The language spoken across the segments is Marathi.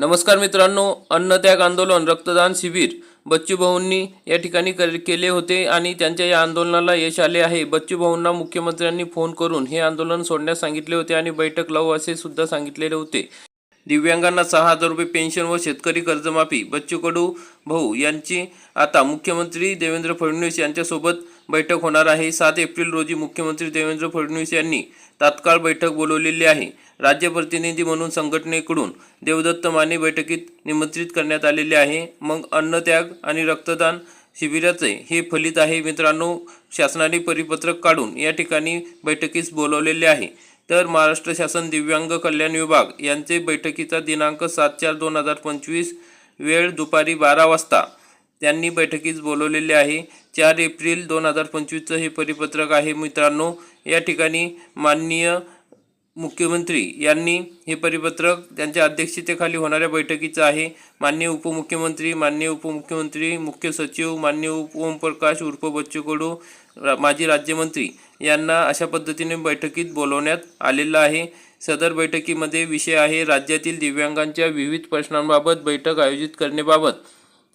नमस्कार मित्रांनो अन्नत्याग आंदोलन रक्तदान शिबिर बच्चू भाऊंनी या ठिकाणी कर केले होते आणि त्यांच्या या आंदोलनाला यश आले आहे. बच्चू भाऊंना मुख्यमंत्र्यांनी फोन करून हे आंदोलन सोडण्यास सांगितले होते आणि बैठक लावू असे सुद्धा सांगितलेले होते. दिव्यांगांना सहा हजार रुपये पेन्शन व शेतकरी कर्जमाफी बच्चू कडू भाऊ यांची आता मुख्यमंत्री देवेंद्र फडणवीस यांच्यासोबत बैठक होणार आहे. सात एप्रिल रोजी मुख्यमंत्री देवेंद्र फडणवीस यांनी तात्काळ बैठक बोलवलेली आहे. राज्य प्रतिनिधी म्हणून संघटनेकडून देवदत्त माने बैठकीत निमंत्रित करण्यात आलेले आहे. मग अन्नत्याग आणि रक्तदान शिबिराचे हे फलित आहे. मित्रांनो शासनाने परिपत्रक काढून या ठिकाणी बैठकीस बोलवलेले आहे. तर महाराष्ट्र शासन दिव्यांग कल्याण विभाग यांचे बैठकीचा दिनांक सात चार दोन हजार पंचवीस वेळ दुपारी बारा वाजता त्यांनी बैठकीस बोलवलेले आहे. चार एप्रिल दोन हजार पंचवीसचं हे परिपत्रक आहे. मित्रांनो या ठिकाणी माननीय मुख्यमंत्री यांनी हे परिपत्रक त्यांच्या अध्यक्षतेखाली होणाऱ्या बैठकीचं आहे. माननीय उपमुख्यमंत्री माननीय उपमुख्यमंत्री मुख्य सचिव माननीय उप ओमप्रकाश उर्फ बच्चू कडू रा- माजी राज्यमंत्री यांना अशा पद्धतीने बैठकीत बोलवण्यात आलेलं आहे. सदर बैठकीमध्ये विषय आहे राज्यातील दिव्यांगांच्या विविध प्रश्नांबाबत बैठक आयोजित करण्याबाबत.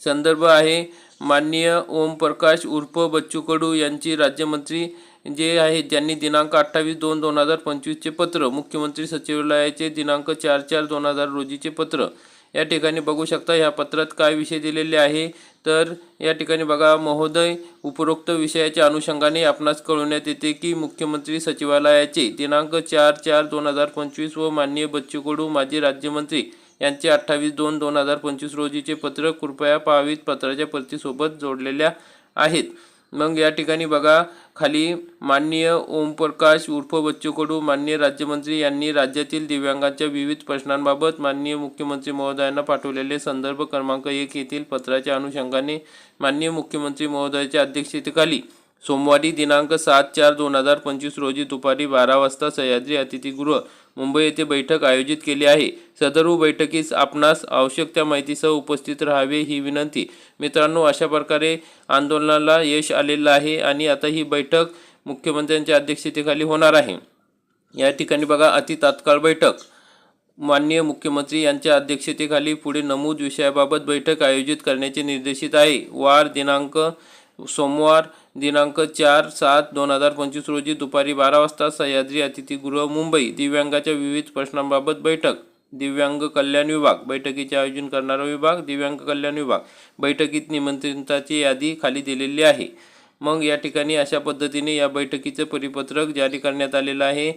संदर्भ आहे माननीय ओमप्रकाश उर्फ बच्चू कडू यांची राज्यमंत्री जे आहेत ज्यांनी दिनांक अठ्ठावीस दोन दोन हजार पंचवीसचे पत्र मुख्यमंत्री सचिवालयाचे दिनांक चार चार दोन हजार रोजीचे पत्र. या ठिकाणी बघू शकता ह्या पत्रात काय विषय दिलेले आहे? तर या ठिकाणी बघा महोदय उपरोक्त विषयाच्या अनुषंगाने आपणास कळवण्यात येते की मुख्यमंत्री सचिवालयाचे दिनांक चार चार दोन हजार पंचवीस व माननीय बच्चू कडू माजी राज्यमंत्री यांचे अठ्ठावीस दोन दोन हजार पंचवीस रोजीचे पत्र कृपया पाहावीत पत्राच्या प्रतीसोबत जोडलेल्या आहेत. मग या ठिकाणी बघा खाली माननीय ओमप्रकाश उर्फ बच्चू कडू माननीय राज्यमंत्री यांनी राज्यातील दिव्यांगांच्या विविध प्रश्नांबाबत माननीय मुख्यमंत्री महोदयांना पाठवलेले संदर्भ क्रमांक एक येथील पत्राच्या अनुषंगाने माननीय मुख्यमंत्री महोदयाच्या अध्यक्षतेखाली सोमवारी दिनांक सात चार दोन हजार पंचवीस रोजी दुपारी बारा वाजता सह्याद्री अतिथीगृह मुंबई येथे बैठक आयोजित केली आहे. सदर बैठकीस आपणास आवश्यक त्या माहितीसह उपस्थित राहावे ही विनंती. मित्रांनो अशा प्रकारे आंदोलनाला यश आलेलं आहे आणि आता ही बैठक मुख्यमंत्र्यांच्या अध्यक्षतेखाली होणार आहे. या ठिकाणी बघा अति तात्काळ बैठक. माननीय मुख्यमंत्री यांच्या अध्यक्षतेखाली पुढे नमूद विषयाबाबत बैठक आयोजित करण्याचे निर्देशित आहे. वार दिनांक सोमवार दिनांक चार सात दोन हजार पंचवीस रोजी दुपारी बारा वाजता सह्याद्री अतिथीगृह मुंबई दिव्यांगाच्या विविध प्रश्नांबाबत बैठक. दिव्यांग कल्याण विभाग बैठकीचे आयोजन करणारा विभाग दिव्यांग कल्याण विभाग. बैठकीत निमंत्रिताची यादी खाली दिलेली आहे. मग या ठिकाणी अशा पद्धतीने या बैठकीचं परिपत्रक जारी करण्यात आलेलं आहे.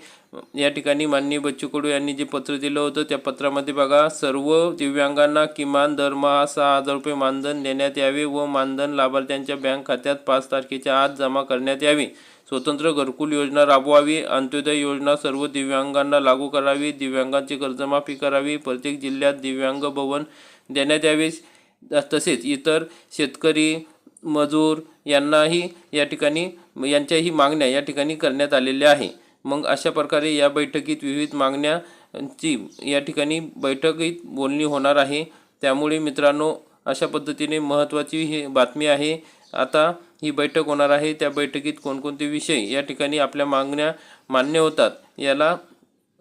या ठिकाणी माननीय बच्चू कडू यांनी जे पत्र दिलं होतं त्या पत्रामध्ये बघा सर्व दिव्यांगांना किमान दरमहा सहा हजार रुपये मानधन देण्यात यावे व मानधन लाभार्थ्यांच्या बँक खात्यात पाच तारखेच्या आत जमा करण्यात यावे. स्वतंत्र घरकुल योजना राबवावी अंत्योदय योजना सर्व दिव्यांगांना लागू करावी दिव्यांगांची कर्जमाफी करावी प्रत्येक जिल्ह्यात दिव्यांग भवन देण्यात यावे. तसेच इतर शेतकरी मजूर यांनाही या ठिकाणी यांच्याही मागण्या या ठिकाणी करण्यात आलेल्या आहे. मग अशा प्रकारे या बैठकीत विविध मागण्यांची या ठिकाणी बैठकीत बोलणी होणार आहे. त्यामुळे मित्रांनो अशा पद्धतीने महत्त्वाची ही बातमी आहे. आता ही बैठक होणार आहे. त्या बैठकीत कोणकोणते विषय या ठिकाणी आपल्या मागण्या मान्य होतात याला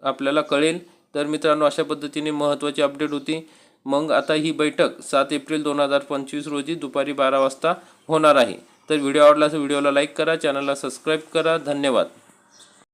आपल्याला कळेल. तर मित्रांनो अशा पद्धतीने महत्त्वाची अपडेट होती. मग आता ही बैठक सात एप्रिल दोन हजार पंचवीस रोजी दुपारी बारा वाजता होणार आहे. तर व्हिडिओ आवडला तर व्हिडिओला लाईक करा चॅनलला सबस्क्राईब करा. धन्यवाद.